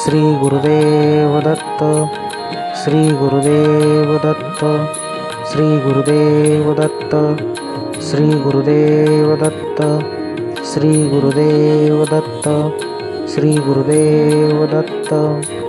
ಶ್ರೀ ಗುರುದೇವ ದತ್ತ ಶ್ರೀ ಗುರುದೇವ ದತ್ತ ಶ್ರೀ ಗುರುದೇವ ದತ್ತ ಶ್ರೀ ಗುರುದೇವ ದತ್ತ ಶ್ರೀ ಗುರುದೇವ ದತ್ತ ಶ್ರೀ ಗುರುದೇವ ದತ್ತ